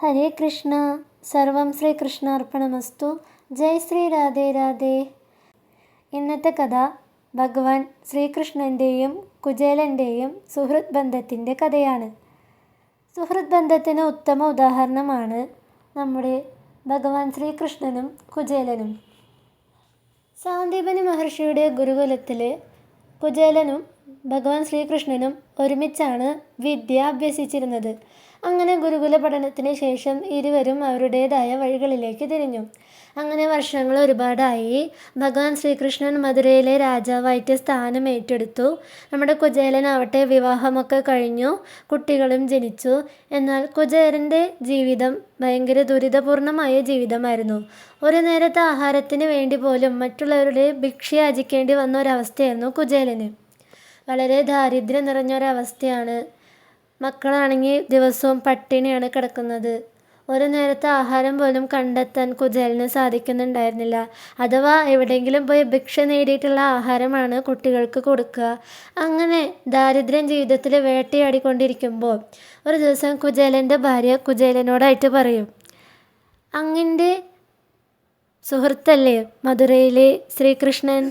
ഹരേ കൃഷ്ണ. സർവം ശ്രീകൃഷ്ണാർപ്പണമസ്തു. ജയ് ശ്രീ രാധേ രാധേ. ഇന്നത്തെ കഥ ഭഗവാൻ ശ്രീകൃഷ്ണന്റെയും കുചേലന്റെയും സുഹൃത് ബന്ധത്തിന്റെ കഥയാണ്. സുഹൃത് ബന്ധത്തിന് ഉത്തമ ഉദാഹരണമാണ് നമ്മുടെ ഭഗവാൻ ശ്രീകൃഷ്ണനും കുചേലനും. സാന്ദീപനി മഹർഷിയുടെ ഗുരുകുലത്തിൽ കുചേലനും ഭഗവാൻ ശ്രീകൃഷ്ണനും ഒരുമിച്ചാണ് വിദ്യ അഭ്യസിച്ചിരുന്നത്. അങ്ങനെ ഗുരുകുല പഠനത്തിന് ശേഷം ഇരുവരും അവരുടേതായ വഴികളിലേക്ക് തിരിഞ്ഞു. അങ്ങനെ വർഷങ്ങൾ ഒരുപാടായി. ഭഗവാൻ ശ്രീകൃഷ്ണൻ മധുരയിലെ രാജാവായിട്ട് സ്ഥാനം ഏറ്റെടുത്തു. നമ്മുടെ കുചേലനാവട്ടെ വിവാഹമൊക്കെ കഴിഞ്ഞു. കുട്ടികളും ജനിച്ചു. എന്നാൽ കുചേലന്റെ ജീവിതം ഭയങ്കര ദുരിതപൂർണമായ ജീവിതമായിരുന്നു. ഒരു നേരത്തെ ആഹാരത്തിന് വേണ്ടി പോലും മറ്റുള്ളവരുടെ ഭിക്ഷ യാചിക്കേണ്ടി വന്ന ഒരവസ്ഥയായിരുന്നു കുചേലന്. വളരെ ദാരിദ്ര്യം നിറഞ്ഞൊരവസ്ഥയാണ് മക്കളാണെങ്കിൽ ദിവസവും പട്ടിണിയാണ് കിടക്കുന്നത്. ഒരു നേരത്തെ ആഹാരം പോലും കണ്ടെത്താൻ കുചേലിന് സാധിക്കുന്നുണ്ടായിരുന്നില്ല. അഥവാ എവിടെയെങ്കിലും പോയി ഭിക്ഷ നേടിയിട്ടുള്ള ആഹാരമാണ് കുട്ടികൾക്ക് കൊടുക്കുക. അങ്ങനെ ദാരിദ്ര്യം ജീവിതത്തിൽ വേട്ടയാടിക്കൊണ്ടിരിക്കുമ്പോൾ ഒരു ദിവസം കുചേലന്റെ ഭാര്യ കുചേലനോടായിട്ട് പറയും അങ്ങിന്റെ സുഹൃത്തല്ലേ മധുരയിലെ ശ്രീകൃഷ്ണൻ?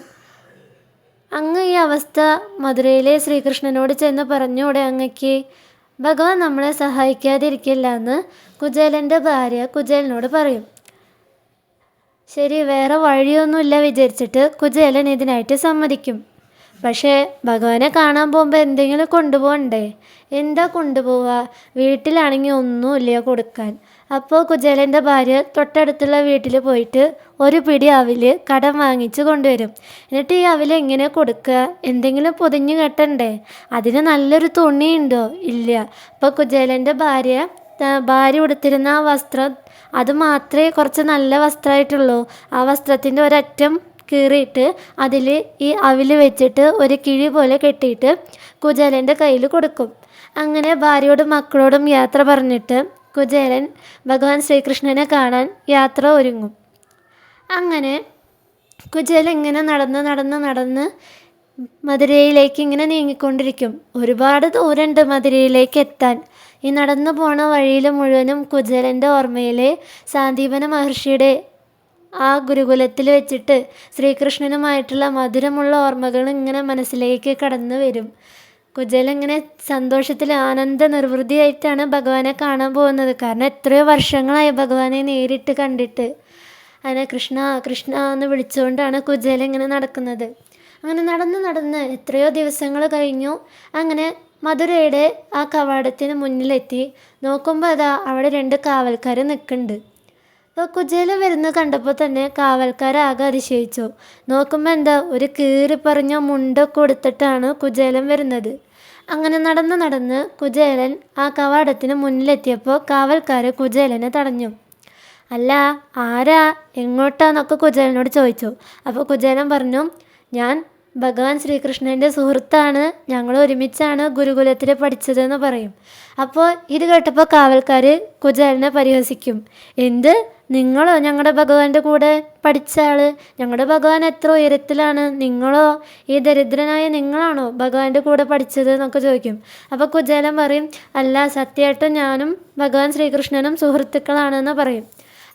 അങ്ങ് ഈ അവസ്ഥ മധുരയിലെ ശ്രീകൃഷ്ണനോട് ചെന്ന് പറഞ്ഞൂടെ അങ്ങയ്ക്ക് ഭഗവാൻ നമ്മളെ സഹായിക്കാതിരിക്കില്ല എന്ന് കുചേലന്റെ ഭാര്യ കുചേലിനോട് പറയും. ശരി വേറെ വഴിയൊന്നുമില്ല വിചാരിച്ചിട്ട് കുചേലൻ ഇതിനായിട്ട് സമ്മതിക്കും. പക്ഷേ ഭഗവാനെ കാണാൻ പോകുമ്പോൾ എന്തെങ്കിലും കൊണ്ടുപോകണ്ടേ? എന്താ കൊണ്ടുപോവുക? വീട്ടിലാണെങ്കിൽ ഒന്നുമില്ല കൊടുക്കാൻ. അപ്പോൾ കുചേലന്റെ ഭാര്യ തൊട്ടടുത്തുള്ള വീട്ടിൽ പോയിട്ട് ഒരു പിടി അവിൽ കടം വാങ്ങിച്ച് കൊണ്ടുവരും. എന്നിട്ട് ഈ അവിൽ എങ്ങനെ കൊടുക്കുക എന്തെങ്കിലും പൊതിഞ്ഞു കെട്ടണ്ടേ? അതിന് നല്ലൊരു തുണിയുണ്ടോ? ഇല്ല. അപ്പോൾ കുചേലന്റെ ഭാര്യ ഭാര്യ ഉടുത്തിരുന്ന ആ വസ്ത്രം അത് മാത്രമേ കുറച്ച് നല്ല വസ്ത്രമായിട്ടുള്ളൂ. ആ വസ്ത്രത്തിന്റെ ഒരറ്റം കീറിയിട്ട് അതിൽ ഈ അവിൽ വെച്ചിട്ട് ഒരു കിഴി പോലെ കെട്ടിയിട്ട് കുചേലന്റെ കയ്യിൽ കൊടുക്കും. അങ്ങനെ ഭാര്യയോടും മക്കളോടും യാത്ര പറഞ്ഞിട്ട് കുചേലൻ ഭഗവാൻ ശ്രീകൃഷ്ണനെ കാണാൻ യാത്ര ഒരുങ്ങും. അങ്ങനെ കുചേലൻ ഇങ്ങനെ നടന്ന് നടന്ന് നടന്ന് മധുരയിലേക്ക് ഇങ്ങനെ നീങ്ങിക്കൊണ്ടിരിക്കും. ഒരുപാട് ദൂരമുണ്ട് മധുരയിലേക്ക് എത്താൻ. ഈ നടന്നു പോണ വഴിയിൽ മുഴുവനും കുചേലന്റെ ഓർമ്മയിലെ സാന്ദീപന മഹർഷിയുടെ ആ ഗുരുകുലത്തിൽ വെച്ചിട്ട് ശ്രീകൃഷ്ണനുമായിട്ടുള്ള മധുരമുള്ള ഓർമ്മകൾ ഇങ്ങനെ മനസ്സിലേക്ക് കടന്നു വരും. കുചേല ഇങ്ങനെ സന്തോഷത്തിൽ ആനന്ദ നിർവൃതിയായിട്ടാണ് ഭഗവാനെ കാണാൻ പോകുന്നത്. കാരണം എത്രയോ വർഷങ്ങളായി ഭഗവാനെ നേരിട്ട് കണ്ടിട്ട്. അങ്ങനെ കൃഷ്ണ കൃഷ്ണ എന്ന് വിളിച്ചുകൊണ്ടാണ് കുജല ഇങ്ങനെ നടക്കുന്നത്. അങ്ങനെ നടന്ന് നടന്ന് എത്രയോ ദിവസങ്ങൾ കഴിഞ്ഞു. അങ്ങനെ മധുരയുടെ ആ കവാടത്തിന് മുന്നിലെത്തി. നോക്കുമ്പോൾ അതാ അവിടെ രണ്ട് കാവൽക്കാർ നിൽക്കുന്നുണ്ട് കുചേല വരുന്ന കണ്ടപ്പോൾ തന്നെ കാവൽക്കാരാകെ അതിശയിച്ചു. നോക്കുമ്പോൾ എന്താ ഒരു കീറി പറഞ്ഞ മുണ്ടൊക്കെ കൊടുത്തിട്ടാണ് കുജേലൻ വരുന്നത്. അങ്ങനെ നടന്ന് നടന്ന് കുജേലൻ ആ കവാടത്തിന് മുന്നിലെത്തിയപ്പോൾ കാവൽക്കാർ കുജേലനെ തടഞ്ഞു. അല്ല ആരാ? എങ്ങോട്ടാന്നൊക്കെ കുജേലനോട് ചോദിച്ചു. അപ്പോൾ കുജേലൻ പറഞ്ഞു ഞാൻ ഭഗവാൻ ശ്രീകൃഷ്ണന്റെ സുഹൃത്താണ്. ഞങ്ങൾ ഒരുമിച്ചാണ് ഗുരുകുലത്തിൽ പഠിച്ചതെന്ന് പറയും. അപ്പോൾ ഇത് കേട്ടപ്പോൾ കാവൽക്കാർ കുജേലനെ പരിഹസിക്കും. എന്ത്? നിങ്ങളോ ഞങ്ങളുടെ ഭഗവാന്റെ കൂടെ പഠിച്ച ആൾ ഞങ്ങളുടെ ഭഗവാൻ എത്ര ഉയരത്തിലാണ്? നിങ്ങളോ ഈ ദരിദ്രനായ നിങ്ങളാണോ ഭഗവാന്റെ കൂടെ പഠിച്ചത് എന്നൊക്കെ ചോദിക്കും. അപ്പോൾ കുചേലൻ പറയും അല്ല സത്യമായിട്ടും ഞാനും ഭഗവാൻ ശ്രീകൃഷ്ണനും സുഹൃത്തുക്കളാണെന്ന് പറയും.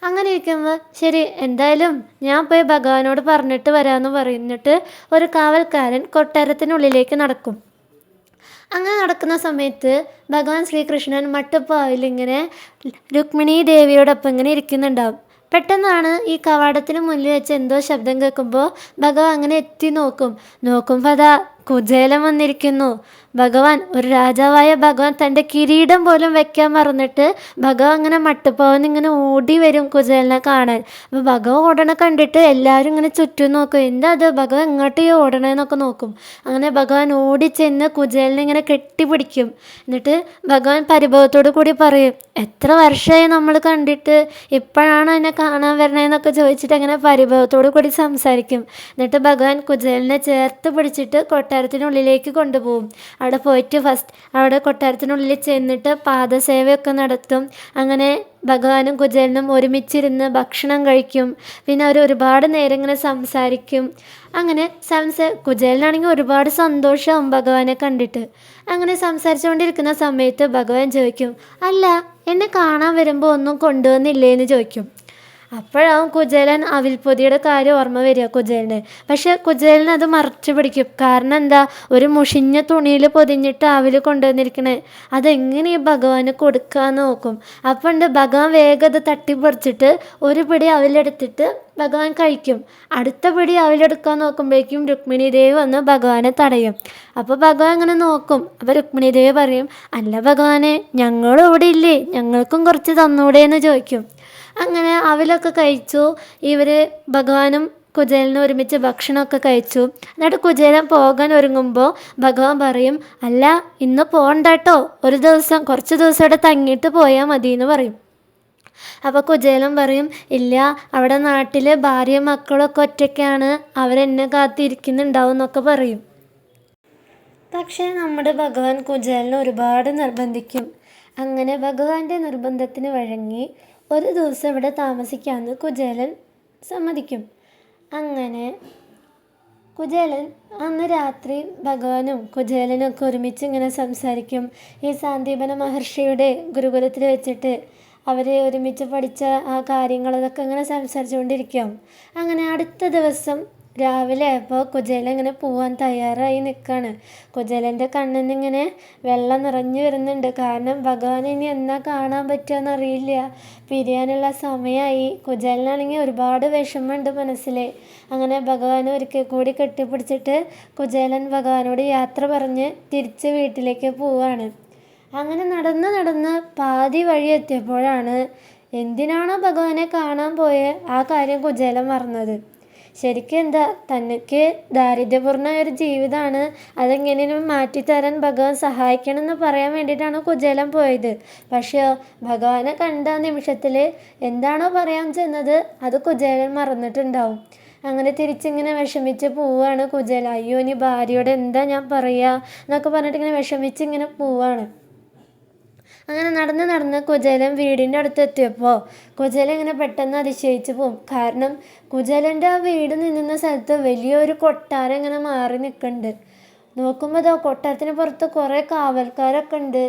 അങ്ങനെ ഇരിക്കുമ്പോൾ ശരി എന്തായാലും ഞാൻ പോയി ഭഗവാനോട് പറഞ്ഞിട്ട് വരാമെന്ന് പറഞ്ഞിട്ട് ഒരു കാവൽക്കാരൻ കൊട്ടാരത്തിനുള്ളിലേക്ക് നടക്കും. അങ്ങനെ നടക്കുന്ന സമയത്ത് ഭഗവാൻ ശ്രീകൃഷ്ണൻ മട്ടുപ്പാവിൽ ഇങ്ങനെ രുക്മിണി ദേവിയോടൊപ്പം ഇങ്ങനെ ഇരിക്കുന്നുണ്ടാവും. പെട്ടെന്നാണ് ഈ കവാടത്തിന് മുന്നിൽ വെച്ച് എന്തോ ശബ്ദം കേൾക്കുമ്പോൾ ഭഗവാൻ അങ്ങനെ എത്തി നോക്കും. നോക്കുമ്പോൾ അതാ കുചേലൻ വന്നിരിക്കുന്നു. ഭഗവാൻ ഒരു രാജാവായ ഭഗവാൻ തന്റെ കിരീടം പോലും വെക്കാൻ മറന്നിട്ട് ഭഗവാൻ അങ്ങനെ മട്ടുപ്പാവന്ന് ഇങ്ങനെ ഓടി വരും കുചേലനെ കാണാൻ. അപ്പോൾ ഭഗവാൻ ഓടണ കണ്ടിട്ട് എല്ലാവരും ഇങ്ങനെ ചുറ്റും നോക്കും. എന്താ അത് ഭഗവാൻ എങ്ങോട്ട് ഈ ഓടണേന്നൊക്കെ നോക്കും. അങ്ങനെ ഭഗവാൻ ഓടിച്ചെന്ന് കുചേലിനെ ഇങ്ങനെ കെട്ടിപ്പിടിക്കും. എന്നിട്ട് ഭഗവാൻ പരിഭവത്തോടു കൂടി പറയും എത്ര വർഷമായി നമ്മൾ കണ്ടിട്ട് ഇപ്പോഴാണ് എന്നെ കാണാൻ വരണേന്നൊക്കെ ചോദിച്ചിട്ട് അങ്ങനെ പരിഭവത്തോടു കൂടി സംസാരിക്കും. എന്നിട്ട് ഭഗവാൻ കുചേലിനെ ചേർത്ത് പിടിച്ചിട്ട് കൊട്ടാര കൊട്ടാരത്തിനുള്ളിലേക്ക് കൊണ്ടുപോകും അവിടെ പോയിട്ട് ഫസ്റ്റ് അവിടെ കൊട്ടാരത്തിനുള്ളിൽ ചെന്നിട്ട് പാദസേവയൊക്കെ നടത്തും. അങ്ങനെ ഭഗവാനും കുചേലനും ഒരുമിച്ചിരുന്ന് ഭക്ഷണം കഴിക്കും. പിന്നെ അവർ ഒരുപാട് നേരം ഇങ്ങനെ സംസാരിക്കും. അങ്ങനെ സംസ കുചേലനാണെങ്കിൽ ഒരുപാട് സന്തോഷമാവും ഭഗവാനെ കണ്ടിട്ട്. അങ്ങനെ സംസാരിച്ചുകൊണ്ടിരിക്കുന്ന സമയത്ത് ഭഗവാൻ ചോദിക്കും അല്ല എന്നെ കാണാൻ വരുമ്പോൾ ഒന്നും കൊണ്ടുവന്നില്ലേ എന്ന് ചോദിക്കും. അപ്പോഴാവും കുചേലൻ അവിൽപ്പൊതിയുടെ കാര്യം ഓർമ്മ വരിക കുചേലിന്. പക്ഷെ കുചേലൻ അത് മറച്ചു പിടിക്കും. കാരണം എന്താ? ഒരു മുഷിഞ്ഞ തുണിയിൽ പൊതിഞ്ഞിട്ട് അവിൽ കൊണ്ടുവന്നിരിക്കണേ. അതെങ്ങനെ ഈ ഭഗവാന് കൊടുക്കാന്ന് നോക്കും? അപ്പോൾ ഉണ്ട് ഭഗവാൻ വേഗം അത് തട്ടിപ്പറിച്ചിട്ട് ഒരു പിടി അവിലെടുത്തിട്ട് ഭഗവാൻ കഴിക്കും. അടുത്ത പിടി അവിലെടുക്കാൻ നോക്കുമ്പോഴേക്കും രുക്മിണി ദേവി വന്ന് ഭഗവാനെ തടയും. അപ്പോൾ ഭഗവാൻ അങ്ങനെ നോക്കും. അപ്പോൾ രുക്മിണി ദേവി പറയും അല്ല ഭഗവാനെ ഞങ്ങളും ഇവിടെ ഇല്ലേ ഞങ്ങൾക്കും കുറച്ച് തന്നൂടെ എന്ന് ചോദിക്കും. അങ്ങനെ അവലൊക്കെ കഴിച്ചു. ഇവർ ഭഗവാനും കുചേലനും ഒരുമിച്ച് ഭക്ഷണമൊക്കെ കഴിച്ചു. എന്നിട്ട് കുചേലൻ പോകാൻ ഒരുങ്ങുമ്പോൾ ഭഗവാൻ പറയും അല്ല ഇന്ന് പോകണ്ട കേട്ടോ ഒരു ദിവസം കുറച്ച് ദിവസം ഇവിടെ തങ്ങിയിട്ട് പോയാൽ മതി എന്ന് പറയും. അപ്പോൾ കുചേലൻ പറയും ഇല്ല അവിടെ നാട്ടിൽ ഭാര്യ മക്കളൊക്കെ ഒറ്റയ്ക്കാണ്. അവരെന്നെ കാത്തിരിക്കുന്നുണ്ടാവും എന്നൊക്കെ പറയും. പക്ഷേ നമ്മുടെ ഭഗവാൻ കുചേലനെ ഒരുപാട് നിർബന്ധിക്കും. അങ്ങനെ ഭഗവാന്റെ നിർബന്ധത്തിന് വഴങ്ങി ഒരു ദിവസം ഇവിടെ താമസിക്കാമെന്ന് കുചേലൻ സമ്മതിക്കും. അങ്ങനെ കുചേലൻ അന്ന് രാത്രി ഭഗവാനും കുചേലനും ഒക്കെ ഒരുമിച്ച് ഇങ്ങനെ സംസാരിക്കും. ഈ സാന്ദീപന മഹർഷിയുടെ ഗുരുകുലത്തിൽ വെച്ചിട്ട് അവർ ഒരുമിച്ച് പഠിച്ച ആ കാര്യങ്ങളതൊക്കെ ഇങ്ങനെ സംസാരിച്ചുകൊണ്ടിരിക്കും. അങ്ങനെ അടുത്ത ദിവസം രാവിലെ ആയപ്പോൾ കുചേലൻ ഇങ്ങനെ പോവാൻ തയ്യാറായി നിൽക്കുകയാണ് കുചേലന്റെ കണ്ണിൽ ഇങ്ങനെ വെള്ളം നിറഞ്ഞു വരുന്നുണ്ട്. കാരണം ഭഗവാൻ ഇനി എന്നാ കാണാൻ പറ്റുകയെന്ന് അറിയില്ല പിരിയാനുള്ള സമയമായി കുചേലനാണെങ്കിൽ ഒരുപാട് വിഷമമുണ്ട് മനസ്സിൽ അങ്ങനെ ഭഗവാൻ ഒരിക്കൽ കൂടി കെട്ടിപ്പിടിച്ചിട്ട് കുചേലൻ ഭഗവാനോട് യാത്ര പറഞ്ഞ് തിരിച്ച് വീട്ടിലേക്ക് പോവുകയാണ് അങ്ങനെ നടന്ന് നടന്ന് പാതി വഴി എത്തിയപ്പോഴാണ് എന്തിനാണോ ഭഗവാനെ കാണാൻ പോയ ആ കാര്യം കുചേലൻ മറന്നത്. ശരിക്കും എന്താ തനിക്ക് ദാരിദ്ര്യപൂർണമായ ഒരു ജീവിതമാണ്. അതെങ്ങനെയും മാറ്റിത്തരാൻ ഭഗവാൻ സഹായിക്കണം എന്ന് പറയാൻ വേണ്ടിയിട്ടാണ് കുജലം പോയത്. പക്ഷേ ഭഗവാനെ കണ്ട നിമിഷത്തിൽ എന്താണോ പറയാൻ ചെന്നത് അത് കുചേലൻ മറന്നിട്ടുണ്ടാവും. അങ്ങനെ തിരിച്ചിങ്ങനെ വിഷമിച്ച് പോവാണ് കുചേല അയ്യോ ഇനി ഭാര്യയോട് എന്താ ഞാൻ പറയുക എന്നൊക്കെ പറഞ്ഞിട്ട് ഇങ്ങനെ വിഷമിച്ച് ഇങ്ങനെ പോവാണ്. അങ്ങനെ നടന്ന് നടന്ന് കുചേലൻ വീടിന്റെ അടുത്ത് എത്തിയപ്പോൾ കുചേലൻ ഇങ്ങനെ പെട്ടെന്ന് അതിശയിച്ചു പോകും കാരണം കുചേലന്റെ ആ വീട് നിന്നുന്ന സ്ഥലത്ത് വലിയൊരു കൊട്ടാരം ഇങ്ങനെ മാറി നിൽക്കുന്നുണ്ട്. നോക്കുമ്പോൾ ആ കൊട്ടാരത്തിന് പുറത്ത് കുറേ കാവൽക്കാരൊക്കെ ഉണ്ട്.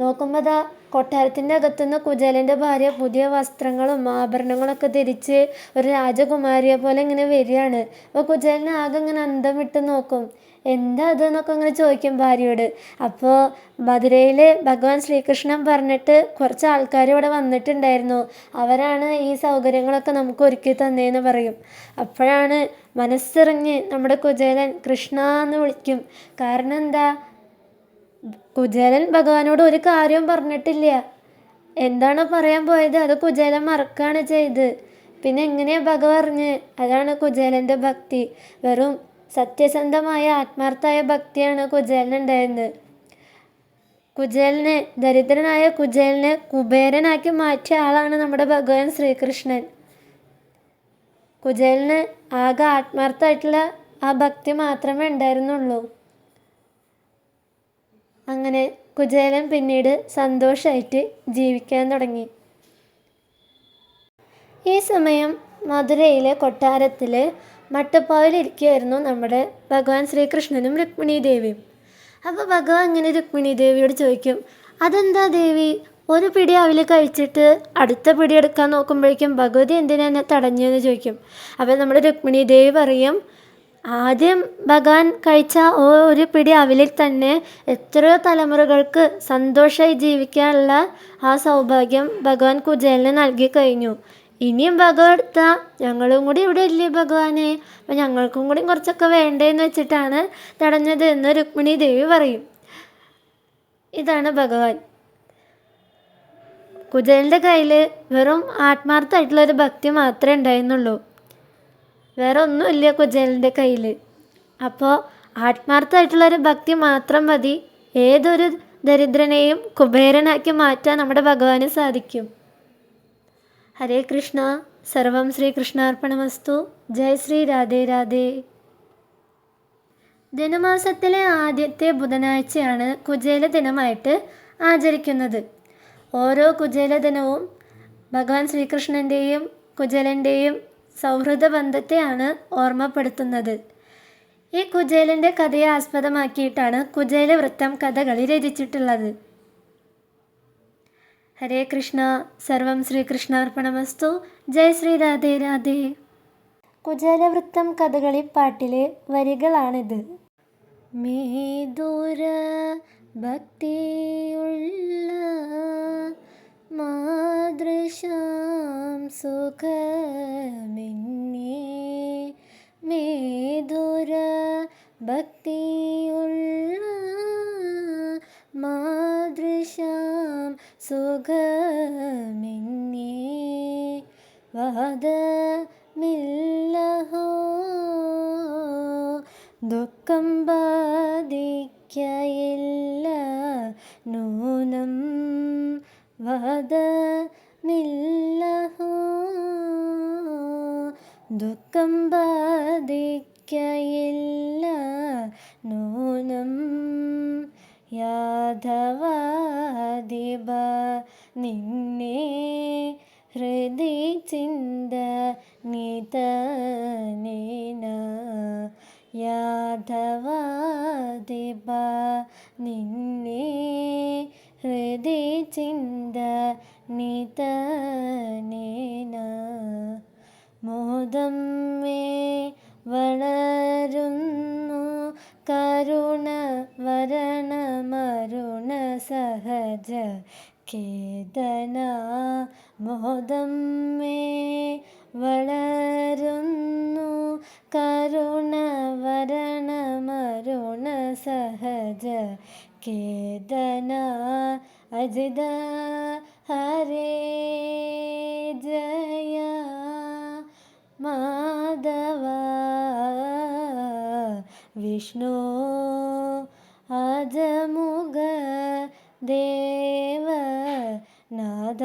നോക്കുമ്പോൾ അതാ കൊട്ടാരത്തിന്റെ അകത്തുനിന്ന് കുചേലന്റെ ഭാര്യ പുതിയ വസ്ത്രങ്ങളും ആഭരണങ്ങളൊക്കെ ധരിച്ച് ഒരു രാജകുമാരിയെ പോലെ ഇങ്ങനെ വരികയാണ്. അപ്പോൾ കുചേലൻ ആകെ ഇങ്ങനെ അന്തം വിട്ട് നോക്കും. എന്താ അത് എന്നൊക്കെ ഇങ്ങനെ ചോദിക്കും ഭാര്യയോട്. അപ്പോൾ മധുരയിൽ ഭഗവാൻ ശ്രീകൃഷ്ണൻ പറഞ്ഞിട്ട് കുറച്ച് ആൾക്കാർ ഇവിടെ വന്നിട്ടുണ്ടായിരുന്നു. അവരാണ് ഈ സൗകര്യങ്ങളൊക്കെ നമുക്ക് ഒരുക്കി തന്നേന്ന് പറയും. അപ്പോഴാണ് മനസ്സിറിഞ്ഞ് നമ്മുടെ കുചേലൻ കൃഷ്ണ എന്ന് വിളിക്കും. കാരണം എന്താ? കുചേലൻ ഭഗവാനോട് ഒരു കാര്യവും പറഞ്ഞിട്ടില്ല. എന്താണോ പറയാൻ പോയത് അത് കുചേലൻ മറക്കുകയാണ് ചെയ്ത്. പിന്നെ എങ്ങനെയാ ഭഗവ അറിഞ്ഞ്? അതാണ് കുചേലന്റെ ഭക്തി. വെറും സത്യസന്ധമായ ആത്മാർത്ഥമായ ഭക്തിയാണ് കുചേലനുണ്ടായിരുന്നത് കുചേലനെ ദരിദ്രനായ കുചേലനെ കുബേരനാക്കി മാറ്റിയ ആളാണ് നമ്മുടെ ഭഗവാൻ ശ്രീകൃഷ്ണൻ. കുചേലന് ആകെ ആത്മാർത്ഥമായിട്ടുള്ള ആ ഭക്തി മാത്രമേ ഉണ്ടായിരുന്നുള്ളൂ. അങ്ങനെ കുചേലൻ പിന്നീട് സന്തോഷമായിട്ട് ജീവിക്കാൻ തുടങ്ങി. ഈ സമയം മധുരയിലെ കൊട്ടാരത്തിൽ മട്ടപ്പാവിലിരിക്കുകയായിരുന്നു നമ്മുടെ ഭഗവാൻ ശ്രീകൃഷ്ണനും രുക്മിണി ദേവിയും അപ്പോൾ ഭഗവാൻ ഇങ്ങനെ രുക്മിണി ദേവിയോട് ചോദിക്കും അതെന്താ ദേവി? ഒരു പിടി അവൽ കഴിച്ചിട്ട് അടുത്ത പിടി എടുക്കാൻ നോക്കുമ്പോഴേക്കും ഭഗവതി എന്തിനാ എന്നെ തടഞ്ഞതെന്ന് ചോദിക്കും. അപ്പോൾ നമ്മുടെ രുക്മിണി ദേവി പറയും ആദ്യം ഭഗവാൻ കഴിച്ച ഓ ഒരു പിടി അവിലിൽ തന്നെ എത്രയോ തലമുറകൾക്ക് സന്തോഷമായി ജീവിക്കാനുള്ള ആ സൗഭാഗ്യം ഭഗവാൻ കുചേലന് നൽകി കഴിഞ്ഞു. ഇനിയും ഭഗവാൻ ഞങ്ങളും കൂടി ഇവിടെ ഇല്ലേ ഭഗവാനെ? അപ്പം ഞങ്ങൾക്കും കൂടി കുറച്ചൊക്കെ വേണ്ടേന്ന് വെച്ചിട്ടാണ് തടഞ്ഞത് എന്ന് രുക്മിണി ദേവി പറയും. ഇതാണ് ഭഗവാൻ. കുചേലന്റെ കയ്യിൽ വെറും ആത്മാർത്ഥമായിട്ടുള്ള ഒരു ഭക്തി മാത്രമേ ഉണ്ടായിരുന്നുള്ളൂ. വേറെ ഒന്നുമില്ല കുചേലന്റെ കയ്യിൽ അപ്പോൾ ആത്മാർത്ഥമായിട്ടുള്ളൊരു ഭക്തി മാത്രം മതി. ഏതൊരു ദരിദ്രനെയും കുബേരനാക്കി മാറ്റാൻ നമ്മുടെ ഭഗവാന് സാധിക്കും. ഹരേ കൃഷ്ണ. സർവം ശ്രീകൃഷ്ണാർപ്പണമസ്തു. ജയ് ശ്രീ രാധേ രാധേ. ധനുമാസത്തിലെ ആദ്യത്തെ ബുധനാഴ്ചയാണ് കുചേല ദിനമായിട്ട് ആചരിക്കുന്നത്. ഓരോ കുചേല ദിനവും ഭഗവാൻ ശ്രീകൃഷ്ണന്റെയും കുചേലന്റെയും സൗഹൃദ ബന്ധത്തെയാണ് ഓർമ്മപ്പെടുത്തുന്നത്. ഈ കുചേലന്റെ കഥയെ ആസ്പദമാക്കിയിട്ടാണ് കുചേല വൃത്തം കഥകളി രചിച്ചിട്ടുള്ളത്. ഹരേ കൃഷ്ണ. സർവം ശ്രീകൃഷ്ണാർപ്പണമസ്തു. ജയ ശ്രീ രാധേ രാധേ. കുചേലവൃത്തം കഥകളി പാട്ടിലെ വരികളാണിത്. മേദൂര ഭക്തിയുള്ള മാതൃശാം സുഖമിന്നേ ഭക്തിയുള്ള മാതൃശാം സുഖമിങ്ങി വാദമില്ലഹോ ദുഃഖം ബാധിക്കയില്ല നൂനം. വാദമില്ലഹോ ദുഃഖം ബാധിക്കയില്ല നൂനം യാദവാദിബ നിന്നെ ഹൃദയ ചിന്ത നിതനേന കേതന മോദം മേ വളരുന്നു. കരുണ വരണമരുണ സഹജ കേതന അജിത ഹരേ ജയ മാധവ വിഷ്ണു അജമുഖ ദേവ നാദ